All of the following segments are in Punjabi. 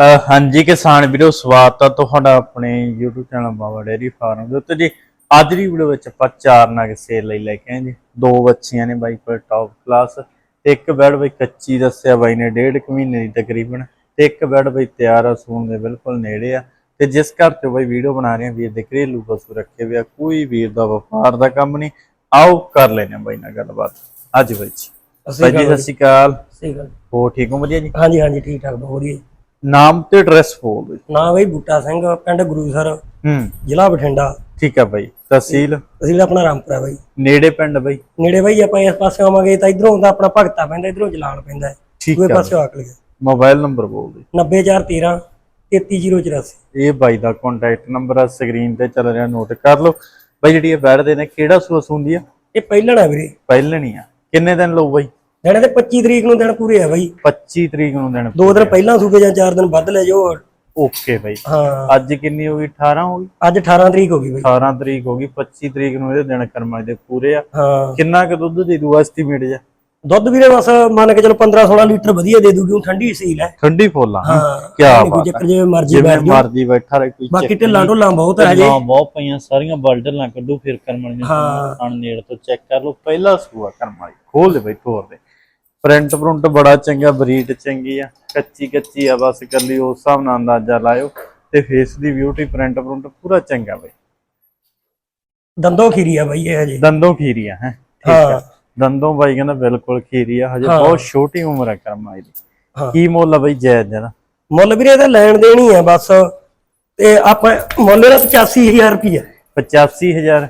ਹਾਂਜੀ ਕਿਸਾਨ ਵੀਰੋ ਸਵਾਗਤ ਹੈ ਤੁਹਾਡਾ ਆਪਣੇ YouTube channel Baba dairy farm ਦੇ ਉੱਤੇ। ਜੀ ਅੱਜ ਦੀ ਵੀਡੀਓ ਵਿੱਚ ਆਪਾਂ ਚਾਰ ਨਗ ਸੇਲ ਲਈ ਲੈ ਕੇ ਆਏ ਜੀ। ਦੋ ਬੱਚੀਆਂ ਨੇ ਬਾਈ ਕੋਲ ਟੌਪ ਕਲਾਸ ਇੱਕ ਬੈਡ ਬਈ ਕੱਚੀ ਦੱਸਿਆ ਬਾਈ ਨੇ ਡੇਢ ਕੁ ਮਹੀਨੇ ਦੀ ਤਕਰੀਬਨ ਤੇ ਇੱਕ ਬੈਡ ਬਈ ਤਿਆਰ ਆ ਸੂਣ ਦੇ ਬਿਲਕੁਲ ਨੇੜੇ ਆ। ਤੇ ਜਿਸ ਘਰ ਤੇ ਬਾਈ ਵੀਡੀਓ ਬਣਾ ਰਹੇ ਆ ਵੀਰ ਦੇ ਘਰੇਲੂ ਪਸ਼ੂ ਰੱਖੇ ਹੋਏ ਆ ਕੋਈ ਵੀਰ ਦਾ ਵਪਾਰ ਦਾ ਕੰਮ ਨਹੀਂ। ਆਓ ਕਰ ਲੈਨੇ ਆ ਬਾਈ ਨਾਲ ਗੱਲਬਾਤ। ਅੱਜ ਬਾਈ ਜੀ। ਬਾਈ ਜੀ ਸਤਿ ਸ਼੍ਰੀ ਅਕਾਲ। ਸਹੀ ਗੱਲ ਹੋ ਠੀਕ ਹੋ? ਵਧੀਆ ਜੀ? ਹਾਂਜੀ ਹਾਂਜੀ ਠੀਕ ਠਾਕ ਬਹੁਤ ਵਧੀਆ। ਨਾਮ ਤੇ ਐਡਰੈਸ ਬੋਲ ਦਿਓ। ਜੀ। ਨਾਂ ਬਈ ਬੂਟਾ ਸਿੰਘ ਪਿੰਡ ਗੁਰੂਸਰ ਹੂੰ। ਜ਼ਿਲ੍ਹਾ ਬਠਿੰਡਾ। ਠੀਕ ਆ ਬਾਈ ਤਹਿਸੀਲ? ਤਹਿਸੀਲ ਆਪਣਾ ਰਾਮਪੁਰਾ ਬਾਈ। ਨੇੜੇ ਪਿੰਡ ਬਾਈ? ਨੇੜੇ ਬਾਈ ਆਪਾਂ ਇਸ ਪਾਸੇ ਆਵਾਂਗੇ ਤਾਂ ਇਧਰੋਂ ਦਾ ਆਪਣਾ ਭਗਤਾ ਪੈਂਦਾ ਇਧਰੋਂ ਜਲਾਲ ਪੈਂਦਾ ਹੈ। ਠੀਕ ਆ ਪਾਸੇ ਆਕ ਲਿਆ ਮੋਬਾਈਲ ਨੰਬਰ ਬੋਲ ਦੇ। 90413 33084 ਇਹ ਬਾਈ ਦਾ ਕੰਟੈਕਟ ਨੰਬਰ ਆ ਸਕਰੀਨ ਤੇ ਚੱਲ ਰਿਹਾ ਨੋਟ ਕਰ ਲਓ। ਬਾਈ ਜਿਹੜੀ ਇਹ ਬੈਠਦੇ ਨੇ ਕਿਹੜਾ ਸੂਸ ਹੁੰਦੀ ਆ? ਇਹ ਪਹਿਲਣ ਆ ਵੀਰੇ। ਪਹਿਲਣੀ ਆ। ਕਿੰਨੇ ਦਿਨ ਲਊ ਬਾਈ? ਦਿਨ ਤੇ 25 ਤਰੀਕ ਨੂੰ ਦਿਨ ਪੂਰੇ ਆ ਬਾਈ। 25 ਤਰੀਕ ਨੂੰ ਦਿਨ ਦੋ ਦਿਨ ਪਹਿਲਾਂ ਸੂਬੇ ਜਾਂ ਚਾਰ ਦਿਨ ਵੱਧ ਲੈ ਜਾਓ। ਓਕੇ ਬਾਈ। ਹਾਂ। ਅੱਜ ਕਿੰਨੀ ਹੋ ਗਈ? 18 ਹੋ ਗਈ? ਅੱਜ 18 ਤਰੀਕ ਹੋ ਗਈ ਬਾਈ। 18 ਤਰੀਕ ਹੋ ਗਈ 25 ਤਰੀਕ ਨੂੰ ਇਹਦੇ ਦਿਨ ਕਰਮਾਂ ਦੇ ਪੂਰੇ ਆ। ਹਾਂ। ਕਿੰਨਾ ਕੁ ਦੁੱਧ ਦੇ ਦੂ ਐਸਟੀਮੇਟ ਜਾ ਦੁੱਧ ਵੀਰੇ ਬਸ ਮੰਨ ਕੇ ਚਲੋ 15 16 ਲੀਟਰ ਵਧੀਆ ਦੇ ਦੂਗੀ ਹੁਣ ਠੰਡੀ ਸੀਲ ਹੈ। ਠੰਡੀ ਫੋਲਾ ਹਾਂ ਕਿਆ ਕੋਈ ਬਾਤ ਜਿਵੇਂ ਮਰਜ਼ੀ ਬੈਠ ਮਰਜ਼ੀ ਬੈਠਾ ਰਹੇ ਕੋਈ ਬਾਕੀ ਢਿੱਲਾਂ ਢੁੱਲਾਂ ਬਹੁਤ ਹੈ ਪਈਆਂ ਸਾਰੀਆਂ ਬਲਡਲਾਂ ਕੱਢੂ ਫਿਰ ਕਰਮਣ ਨੇ ਹਾਂ। ਖਾਣ ਨੇੜ ਤੋਂ ਚੈੱਕ ਕਰ ਲਓ। ਪਹਿਲਾ ਸੂਆ ਕਰਮ ਵਾਲੀ ਖੋਲ ਦੇ ਬਈ ਤੋਰ ਦੇ। ਪ੍ਰਿੰਟ ਪ੍ਰਿੰਟ ਬੜਾ ਚੰਗਾ ਬਰੀਡ ਚੰਗੀ ਆ ਕੱਚੀ ਕੱਚੀ ਆ ਬਸ ਕੱਲੀ ਉਸ ਹਿਸਾਬ ਨਾਲ ਅੰਦਾਜ਼ਾ ਲਾਇਓ ਤੇ ਫੇਸ ਦੀ ਬਿਊਟੀ ਪ੍ਰਿੰਟ ਪ੍ਰਿੰਟ ਪੂਰਾ ਚੰਗਾ ਬਈ। ਦੰਦੋ ਖੀਰੀ ਆ ਬਾਈ ਇਹ ਹਜੇ। ਦੰਦੋਂ ਖੀਰੀਆ ਹੈ ਹਾਂ। ਦੰਦੋਂ ਬਾਈ ਕਹਿੰਦਾ ਬਿਲਕੁਲ ਖੀਰੀ ਆ ਹਜੇ ਬਹੁਤ ਛੋਟੀ ਉਮਰ ਆ ਕਰਮ ਵਾਲੀ ਦੀ। ਕੀ ਮੁੱਲ ਆ ਬਈ ਜਾਇਜ਼ ਜਰਾ ਮੁੱਲ ਵੀਰੇ ਇਹਦਾ ਲੈਣ ਦੇਣੀ ਆ ਬਸ ਤੇ ਆਪਾਂ ਮੁੱਲ ਇਹਦਾ 85000 ਰੁਪਏ 85000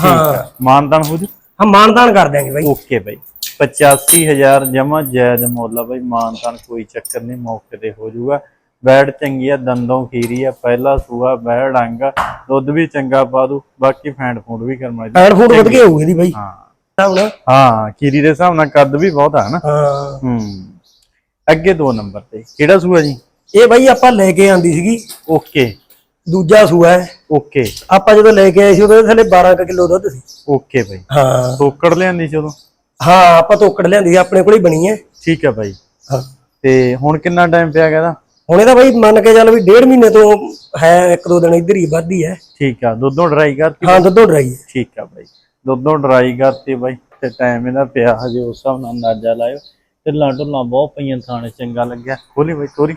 ਹਾਂ। ਮਾਨਦਾਨ ਹੋ ਜੂ? ਹਾਂ ਮਾਨਦਾਨ ਕਰ ਦਿਆਂਗੇ ਬਾਈ। ਓਕੇ ਬਾਈ। 85000 ਜਮਾ ਜਾਇਜ਼ ਮੁੱਲ ਆ ਬਾਈ ਮਾਨਤਾਨ ਕੋਈ ਚੱਕਰ ਨਹੀਂ ਮੌਕੇ ਤੇ ਹੋ ਜਾਊਗਾ। ਬੈੜ ਚੰਗੀ ਆ ਦੰਦੋਂ ਖੀਰੀ ਆ ਪਹਿਲਾ ਸੂਆ ਬੈੜ ਅੰਗ ਦੁੱਧ ਵੀ ਚੰਗਾ ਪਾ ਦੂ ਬਾਕੀ ਫੈਂਡ ਫੂਡ ਵੀ ਕਰਮਾ ਜੀ ਐਡ ਫੂਡ ਵਧ ਕੇ ਹੋਊਗੀ ਇਹਦੀ ਬਾਈ। ਹਾਂ। ਹਾਂ ਖੀਰੀ ਦੇ ਹਿਸਾਬ ਨਾਲ ਕੱਦ ਵੀ ਬਹੁਤ ਆ ਨਾ। ਹਾਂ। ਹੂੰ। ਅੱਗੇ ਦੋ ਨੰਬਰ ਤੇ। ਕਿਹੜਾ ਸੂਆ ਜੀ? ਇਹ ਬਾਈ ਆਪਾਂ ਲੈ ਕੇ ਆਂਦੀ ਸੀਗੀ। ਓਕੇ। ਦੂਜਾ ਸੂਆ ਹੈ। ਓਕੇ। ਆਪਾਂ ਜਦੋਂ ਲੈ ਕੇ ਆਏ ਸੀ ਉਹਦੇ ਥੱਲੇ 12 ਕਿਲੋ ਦੁੱਧ ਸੀ। ਓਕੇ ਬਾਈ। ਹਾਂ। ਤੋਕੜ ਲਿਆਂਦੀ ਸੀ ਉਦੋਂ? ਹਾਂ ਆਪਾਂ ਤੋਕੜ ਲਿਆਂਦੀ ਸੀ ਆਪਣੇ ਕੋਲ ਹੀ ਬਣੀ ਹੈ ਠੀਕ ਹੈ ਬਾਈ। ਹਾਂ। ਤੇ ਹੁਣ ਕਿੰਨਾ ਟਾਈਮ ਪਿਆ ਗਿਆ ਇਹਦਾ? ਹੁਣ ਇਹਦਾ ਬਾਈ ਮੰਨ ਕੇ ਚੱਲ ਵੀ ਡੇਢ ਮਹੀਨੇ ਤੋਂ ਹੈ ਇੱਕ ਦੋ ਦਿਨ ਇੱਧਰ ਹੀ ਵੱਧਦੀ ਹੈ। ਠੀਕ ਆ ਦੁੱਧੋਂ ਡਰਾਈ ਕਰਤੀ? ਹਾਂ ਦੁੱਧੋਂ ਡਰਾਈ ਹੈ। ਠੀਕ ਆ ਬਾਈ। ਦੁੱਧੋਂ ਡਰਾਈ ਕਰਤੀ ਬਾਈ ਤੇ ਟਾਈਮ ਇਹਦਾ ਪਿਆ ਹਜੇ ਉਸ ਹਿਸਾਬ ਨਾਲ ਅੰਦਾਜ਼ਾ ਲਾਇਓ। ਤੇ ਢੁੱਲਾਂ ਬਹੁਤ ਪਈਆਂ ਥਾਣੇ ਚੰਗਾ ਲੱਗਿਆ। ਖੋਲੀ ਬਾਈ ਤੋਰੀ।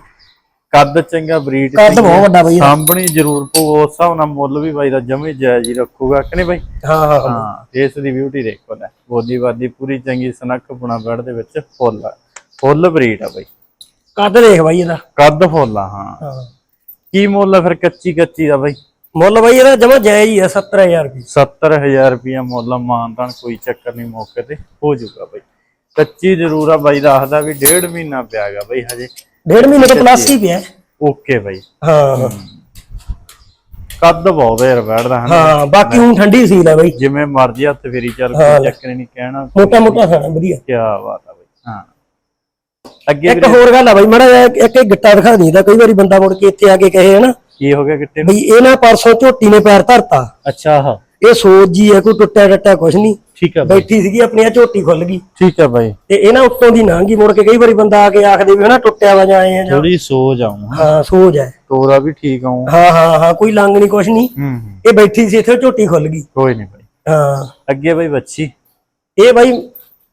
ਕੱਦ ਚੰਗਾ ਬਰੀਡ ਕੱਦ ਬਹੁਤ ਵੱਡਾ ਬਾਈ। ਸਾਂਭਣੀ ਜ਼ਰੂਰ ਪਊ ਉਸ ਹਿਸਾਬ ਨਾਲ ਮੁੱਲ ਵੀ ਬਾਈ ਦਾ ਜਮੇ ਜਾਇਜ਼ ਹੀ ਰੱਖੂਗਾ ਕਿ ਨਹੀਂ ਬਾਈ? ਹਾਂ ਹਾਂ ਹਾਂ। ਫੇਸ ਦੀ ਬਿਊਟੀ ਦੇਖੋ ਲੈ ਬੋਦੀ ਬਾਦੀ ਪੂਰੀ ਚੰਗੀ ਸਨੱਖ ਬੁਣਾ ਬੈੜ ਦੇ ਵਿੱਚ ਫੁੱਲ ਆ। ਫੁੱਲ ਬਰੀਡ ਆ ਬਾਈ। ਕੱਦ ਦੇਖ ਬਾਈ ਇਹਦਾ। ਕੱਦ ਫੁੱਲ ਆ ਹਾਂ। ਕੀ ਮੁੱਲ ਆ ਫਿਰ ਕੱਚੀ ਕੱਚੀ ਦਾ ਬਾਈ? ਮੁੱਲ ਬਾਈ ਇਹਦਾ ਜਮਾ ਜਾਇਜ਼ ਹੀ ਹੈ 70000 ਰੁਪਏ। 70000 ਰੁਪਇਆ ਮੁੱਲ ਮਾਨਤਾਨ ਕੋਈ ਚੱਕਰ ਨਹੀਂ ਮੌਕੇ ਤੇ ਹੋ ਜਾਊਗਾ ਬਾਈ। ਕੱਚੀ ਜ਼ਰੂਰ ਆ ਬਾਈ ਦੱਸਦਾ ਵੀ ਡੇਢ ਮਹੀਨਾ ਪਿਆਗਾ ਬਾਈ ਹਜੇ ਡੇਢ ਮਹੀਨੇ ਤੋਂ ਪਲੱਸ ਹੀ ਪਿਆ। ਹੈ। ਓਕੇ ਬਾਈ। ਹਾਂ। ਕੱਦ ਬਹੁਤ ਹੈ ਬੈਠਦਾ ਹਨਾ। ਹਾਂ ਬਾਕੀ ਹੁਣ ਠੰਡੀ ਸੀਲ ਹੈ ਬਾਈ। ਜਿਵੇਂ ਮਰਜ਼ੀ ਹੱਥ ਫੇਰੀ ਚੱਲ ਕੋਈ ਚੱਕਰ ਨਹੀਂ ਕਹਿਣਾ। ਮੋਟਾ ਮੋਟਾ ਖਾਣਾ ਵਧੀਆ। ਕੀ ਬਾਤ ਆ ਬਾਈ। ਹਾਂ। ਅੱਗੇ ਇੱਕ ਹੋਰ ਗੱਲ ਆ ਬਾਈ ਮੜਾ ਇੱਕ ਇੱਕ ਗਿੱਟਾ ਦਿਖਾ ਤਾਂ ਕਈ ਵਾਰੀ ਬੰਦਾ ਮੁੜ ਕੇ ਇੱਥੇ ਆ ਕੇ ਕਹੇ ਹਨਾ ਕੀ ਹੋ ਗਿਆ ਕਿੱਟੇ ਨੂੰ? ਬਈ ਇਹ ਨਾ ਪਰਸੋਂ ਝੋਟੀ ਨੇ ਪੈਰ ਧਰਤਾ। ਅੱਛਾ ਹਾਂ ਇਹ ਸੋਜ ਜੀ ਹੈ ਕੋਈ ਟੁੱਟਿਆ ਟੱਟਾ ਕੁਛ ਨਹੀਂ। ਠੀਕ ਆ ਬਾਈ। ਬੈਠੀ ਸੀਗੀ ਆਪਣੀ ਆ ਝੋਟੀ ਖੁੱਲ ਗਈ। ਠੀਕ ਆ ਬਾਈ। ਤੇ ਇਹ ਨਾ ਉੱਤੋਂ ਦੀ ਗਈ ਮੁੜ ਕੇ ਕਈ ਵਾਰੀ ਬੰਦਾ ਆ ਕੇ ਆਖਦੇ ਵੀ ਹਨਾ ਟੁੱਟਿਆ ਵਾ ਜਾਂ ਆਏ ਆ ਜਾਂ ਥੋੜੀ ਸੋਜ ਆਉਂ ਹਾਂ ਸੋਜ ਹੈ ਤੋਰਾ ਵੀ ਠੀਕ ਆਉਂ ਹਾਂ ਹਾਂ ਹਾਂ ਕੋਈ ਲੰਗ ਨਹੀਂ ਕੁਛ ਨਹੀਂ ਹੂੰ ਹੂੰ। ਇਹ ਬੈਠੀ ਸੀ ਇੱਥੇ ਝੋਟੀ ਖੁੱਲ ਗਈ। ਕੋਈ ਨਹੀਂ ਬਾਈ। ਹਾਂ। ਅੱਗੇ ਬਾਈ ਬੱਚੀ ਇਹ ਬਾਈ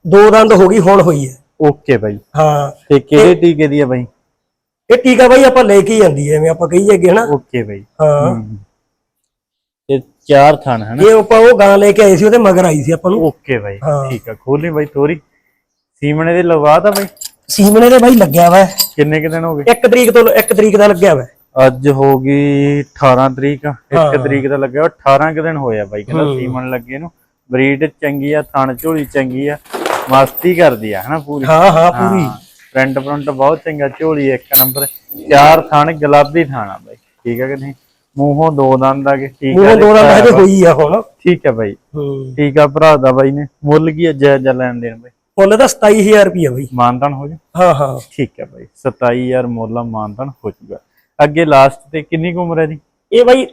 ਦੋ ਦੰਦ ਹੋ ਗਈ ਹੁਣ ਹੋਈ ਹੈ। ਓਕੇ ਬਾਈ। ਹਾਂ। ਤੇ ਕਿਹੜੇ ਟੀਕੇ ਦੀ ਆ ਬਾਈ? ਇਹ ਟੀਕਾ ਬਾਈ ਆਪਾਂ ਲੈ ਕੇ ਹੀ ਜਾਂਦੀ ਐ ਐਵੇਂ ਆਪਾਂ ਕਹੀਏ ਅੱਗੇ ਹਨਾ। ਓਕੇ ਬਾਈ। ਹਾਂ। ਤੇ ਚਾਰ ਥਣ ਹਨ ਇਹ ਆਪਾਂ ਉਹ ਗਾਂ ਲੈ ਕੇ ਆਏ ਸੀ ਉਹਦੇ ਮਗਰ ਆਈ ਸੀ ਆਪਾਂ ਨੂੰ। ਓਕੇ ਬਾਈ ਹਾਂ। ਠੀਕ ਆ ਖੋਲੀ ਬਾਈ ਤੋਰੀ। ਸੀਮਣੇ ਦੇ ਲਵਾ ਤਾ ਬਾਈ। ਸੀਮਣੇ ਦੇ ਬਾਈ ਲੱਗਿਆ ਵਾ। ਕਿੰਨੇ ਕੁ ਦਿਨ ਹੋ ਗਏ? ਇੱਕ ਤਰੀਕ ਤੋਂ ਇੱਕ ਤਰੀਕ ਦਾ ਲੱਗਿਆ ਵਾ। ਅੱਜ ਹੋ ਗਈ 18 ਤਰੀਕ। 1 ਤਰੀਕ ਦਾ ਲੱਗਿਆ 18 ਕੁ ਦਿਨ ਹੋਇਆ ਬਾਈ ਕਹਿੰਦਾ ਸੀਮਣ ਲੱਗੇ ਨੂੰ। ਬਰੀਡ ਚੰਗੀ ਆ ਥਣ ਝੋਲੀ ਚੰਗੀ ਆ ਮਸਤੀ ਕਰਦੀ ਆ ਹਨਾ ਪੂਰੀ? ਹਾਂ ਹਾਂ ਪੂਰੀ। ਫਰੰਟ ਫਰੰਟ ਬਹੁਤ ਚੰਗਾ ਝੋਲੀ ਇੱਕ ਨੰਬਰ ਚਾਰ ਥਣ ਗੁਲਾਬੀ ਥਾਣਾ ਬਾਈ ਠੀਕ ਆ ਕਿ ਨਹੀਂ? ਮੂੰਹੋਂ ਦੋ ਦੰਦ ਆ ਕੇ ਠੀਕ ਆ ਦੋ ਦੰਦ ਹਜੇ ਹੋਈ ਆ ਹੁਣ। ਠੀਕ ਆ ਬਾਈ। ਹੂੰ। ਠੀਕ ਆ ਭਰਾ ਦਾ ਬਾਈ ਨੇ। ਮੁੱਲ ਕੀ ਜਾਇਜ਼ਾ ਲੈਣ ਦੇਣ ਬਾਈ? ਮੁੱਲ ਦਾ 27000 ਰੁਪਏ ਬਾਈ। ਮਾਨਤਨ ਹੋ ਜਾ ਹਾਂ ਹਾਂ। ਠੀਕ ਹੈ ਬਾਈ 27000 ਮੁੱਲ ਮਾਨਤਨ ਹੋ ਜਾਊਗਾ। ਅੱਗੇ ਲਾਸਟ ਤੇ ਕਿੰਨੀ ਕੁ ਉਮਰ ਹੈ ਜੀ ਇਹ ਬਾਈ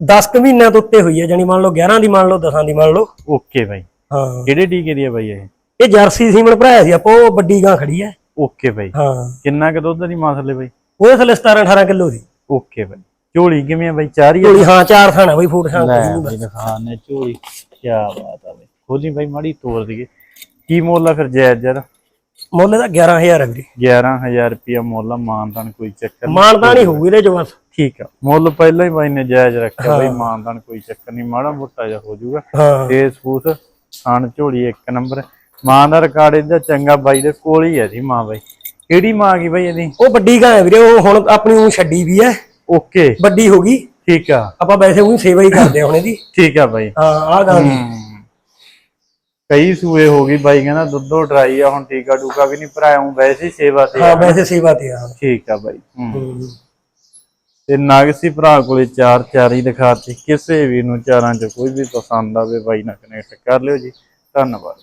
10 ਕੁ ਮਹੀਨਿਆਂ ਤੋਂ ਉੱਤੇ ਹੋਈ ਹੈ ਜਾਨੀ ਮੰਨ ਲਓ 11 ਦੀ ਮੰਨ ਲਓ 10 ਦੀ ਮੰਨ ਲਓ। ਓਕੇ ਬਾਈ। ਹਾਂ। ਕਿਹੜੇ ਟੀਕੇ ਦੀ ਹੈ ਬਾਈ ਇਹ? ਇਹ ਜਰਸੀ ਸੀਮਨ ਭਰਾਇਆ ਸੀ ਆਪਾਂ ਉਹ ਵੱਡੀ ਗਾਂ ਖੜੀ ਹੈ ਓਕੇ ਬਾਈ। ਹਾਂ। ਕਿੰਨਾ ਕੁ ਦੁੱਧ ਦੀ ਮਾਸਲੇ ਬਾਈ? ਉਹਦੇ ਥੱਲੇ 17 18 ਕਿਲੋ ਸੀ ਓਕੇ ਬਾਈ। ਝੋਲੀ ਕਿਵੇਂ ਆ ਬਾਈ? ਚਾਰ ਹੀ ਆ? ਝੋਲੀ ਹਾਂ ਚਾਰ ਥਾਣਾ ਬਈ ਫੂਟ ਸ਼ਾਂ ਲੈ ਬਈ ਦਿਖਾਣੇ ਝੋਲੀ ਕੀ ਬਾਤ ਆ ਬਈ। ਖੋਲੀ ਬਾਈ ਮਾੜੀ ਤੋੜ ਦਈਏ ਕੀ ਮੁੱਲ ਆ ਫਿਰ ਜਾਇਜ਼ ਜਰ ਮੁੱਲ ਦਾ 11000 ਹੈ ਵੀਰੇ। 11000 ਰੁਪਿਆ ਮੁੱਲ ਆ ਮਾਨਦਾਨ ਕੋਈ ਚੱਕਰ ਨੀ। ਮਾਨਤਾ ਨਹੀਂ ਹੋਊਗੀ ਇਹਦੇ ਚ ਬਸ। ਠੀਕ ਆ। ਮੁੱਲ ਪਹਿਲਾਂ ਹੀ ਬਾਈ ਨੇ ਜਾਇਜ਼ ਰੱਖਿਆ ਬਾਈ ਮਾਨਦਾਨ ਕੋਈ ਚੱਕਰ ਨਹੀਂ ਮਾੜਾ ਮੋਟਾ ਜਿਹਾ ਹੋ ਜਾਊਗਾ। ਹਾਂ। ਤੇ ਸਪੂਸ ਖਾਣ ਝੋਲੀ ਇੱਕ ਨੰਬਰ। ਮਾਂ ਦਾ ਰਿਕਾਰਡ ਇਹਦਾ ਚੰਗਾ ਬਾਈ ਦੇ ਕੋਲ ਹੀ ਹੈ ਜੀ ਮਾਂ ਬਾਈ। ਕਿਹੜੀ ਮਾਂ ਗਈ ਬਾਈ ਇਹਦੀ? ਉਹ ਵੱਡੀ ਗਾਂ ਹੈ ਵੀਰੇ ਉਹ ਹੁਣ ਆਪਣੀ ਉਹ ਛੱਡੀ ਵੀ ਹੈ ਓਕੇ ਵੱਡੀ ਹੋ ਗਈ। ਠੀਕ ਆ। ਆਪਾਂ ਵੈਸੇ ਉਹ ਸੇਵਾ ਹੀ ਕਰਦੇ ਹੁਣ ਇਹਦੀ। ਠੀਕ ਆ ਬਾਈ। ਹਾਂ ਆਹ ਗਾਂ ਦੀ। ਕਈ ਸੂਏ ਹੋ ਗਈ ਬਾਈ ਕਹਿੰਦਾ ਦੁੱਧੋ ਡਰਾਈ ਆ ਹੁਣ ਟੀਕਾ ਟੂਕਾ ਵੀ ਨਹੀਂ ਭਰਾਇਆ ਹੂੰ ਵੈਸੇ ਹੀ ਸੇਵਾ ਤੇ ਹਾਂ। ਵੈਸੇ ਸੇਵਾ ਤੇ ਆ। ਠੀਕ ਆ ਬਾਈ। ਹੂੰ। ਤੇ ਨਾਗਸੀ ਭਰਾ ਕੋਲੇ ਚਾਰ ਚਾਰ ਹੀ ਦਿਖਾਤੀ ਕਿਸੇ ਵੀ ਨੂੰ ਚਾਰਾਂ ਚ ਕੋਈ ਵੀ ਪਸੰਦ ਆਵੇ ਬਾਈ ਨਾਲ ਕਨੈਕਟ ਕਰ ਲਿਓ ਜੀ। ਧੰਨਵਾਦ।